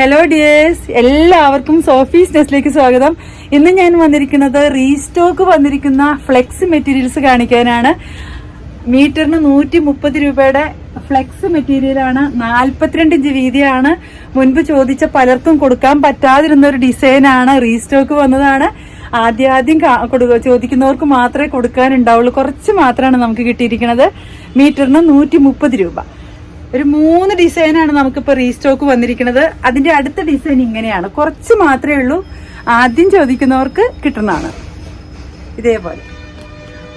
Hello dears എല്ലാവർക്കും Sophie's നെസ്റ്റിലേക്ക് സ്വാഗതം. ഇന്ന് ഞാൻ വന്നിരിക്കുന്നത് റീസ്റ്റോക്ക് വന്നിരിക്കുന്ന ഫ്ലെക്സ് മെറ്റീരിയൽസ് കാണിക്കാനാണ്. മീറ്ററിന് നൂറ്റി മുപ്പത് രൂപയുടെ ഫ്ലെക്സ് മെറ്റീരിയലാണ് നാൽപ്പത്തിരണ്ട് ഇഞ്ച് വീതിയാണ്. മുൻപ് ചോദിച്ച പലർക്കും കൊടുക്കാൻ പറ്റാതിരുന്ന ഒരു ഡിസൈനാണ് റീസ്റ്റോക്ക് വന്നതാണ്. ആദ്യാദ്യം ആദ്യം ചോദിക്കുന്നവർക്ക് മാത്രമേ കൊടുക്കാനുണ്ടാവുള്ളൂ. കുറച്ച് മാത്രമാണ് നമുക്ക് കിട്ടിയിരിക്കുന്നത്. മീറ്ററിന് നൂറ്റി രൂപ. ഒരു മൂന്ന് ഡിസൈനാണ് നമുക്കിപ്പോൾ റീസ്റ്റോക്ക് വന്നിരിക്കുന്നത്. അതിന്റെ അടുത്ത ഡിസൈൻ ഇങ്ങനെയാണ്. കുറച്ച് മാത്രമേ ഉള്ളൂ. ആദ്യം ചോദിക്കുന്നവർക്ക് കിട്ടുന്നതാണ്. ഇതേപോലെ.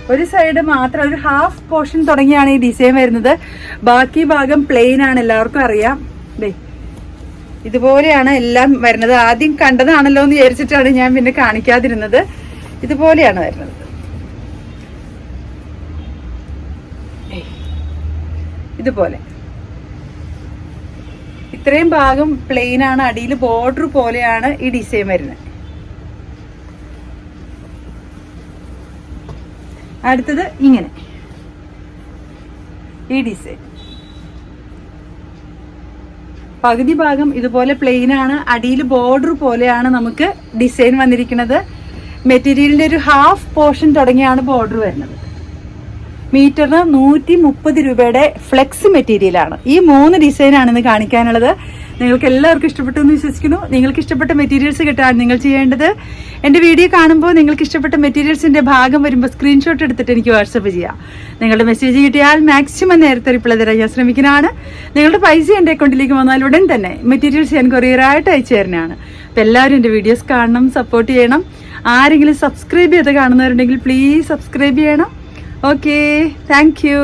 ഒരു സൈഡ് മാത്രം ഒരു ഹാഫ് പോർഷൻ തുടങ്ങിയാണ് ഈ ഡിസൈൻ വരുന്നത്. ബാക്കി ഭാഗം പ്ലെയിൻ ആണ് എല്ലാവർക്കും അറിയാം. ദേ ഇതുപോലെയാണ് എല്ലാം വരുന്നത്. ആദ്യം കണ്ടതാണല്ലോ എന്ന് വിചാരിച്ചിട്ടാണ് ഞാൻ പിന്നെ കാണിക്കാതിരുന്നത്. ഇതുപോലെയാണ് വരുന്നത്. ഇതുപോലെ. ഇത്രയും ഭാഗം പ്ലെയിൻ ആണ്. അടിയിൽ ബോർഡർ പോലെയാണ് ഈ ഡിസൈൻ വരുന്നത്. അടുത്തത് ഇങ്ങനെ. ഈ ഡിസൈൻ പകുതി ഭാഗം ഇതുപോലെ പ്ലെയിൻ ആണ്. അടിയിൽ ബോർഡർ പോലെയാണ് നമുക്ക് ഡിസൈൻ വന്നിരിക്കുന്നത്. മെറ്റീരിയലിന്റെ ഒരു ഹാഫ് പോർഷൻ തുടങ്ങിയാണ് ബോർഡർ വരുന്നത്. മീറ്ററിന് നൂറ്റി മുപ്പത് രൂപയുടെ ഫ്ലെക്സ് മെറ്റീരിയലാണ് ഈ മൂന്ന് ഡിസൈനാണ് ഇന്ന് കാണിക്കാനുള്ളത്. നിങ്ങൾക്ക് എല്ലാവർക്കും ഇഷ്ടപ്പെട്ടു എന്ന് വിശ്വസിക്കുന്നു. നിങ്ങൾക്ക് ഇഷ്ടപ്പെട്ട മെറ്റീരിയൽസ് കിട്ടാൻ നിങ്ങൾ ചെയ്യേണ്ടത് എന്റെ വീഡിയോ കാണുമ്പോൾ നിങ്ങൾക്ക് ഇഷ്ടപ്പെട്ട മെറ്റീരിയൽസിന്റെ ഭാഗം വരുമ്പോൾ സ്ക്രീൻഷോട്ട് എടുത്തിട്ട് എനിക്ക് വാട്സപ്പ് ചെയ്യാം. നിങ്ങളുടെ മെസ്സേജ് കിട്ടിയാൽ മാക്സിമം നേരത്തെ റിപ്ലൈ തരാൻ ഞാൻ ശ്രമിക്കുന്നതാണ്. നിങ്ങളുടെ പൈസ എന്റെ അക്കൗണ്ടിലേക്ക് വന്നാൽ ഉടൻ തന്നെ മെറ്റീരിയൽസ് ഞാൻ കൊറിയറായിട്ട് അയച്ചു തരുന്നതാണ്. അപ്പോൾ എല്ലാവരും എന്റെ വീഡിയോസ് കാണണം സപ്പോർട്ട് ചെയ്യണം. ആരെങ്കിലും സബ്സ്ക്രൈബ് ചെയ്ത് കാണുന്നവരുണ്ടെങ്കിൽ പ്ലീസ് സബ്സ്ക്രൈബ് ചെയ്യണം. Okay thank you